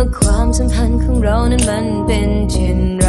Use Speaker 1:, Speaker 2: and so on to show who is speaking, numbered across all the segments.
Speaker 1: ่อความสัมพันธ์ของเรานั้นมันเป็นเช่นไร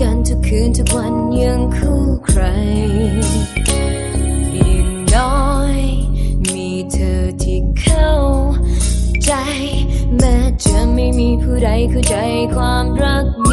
Speaker 1: กันทุกคืนทุกวันยังคู่ใครอย่งน้อย มีเธอที่เข้าใจ แม้จะไม่มีผู้ใดเข้าใจความรัก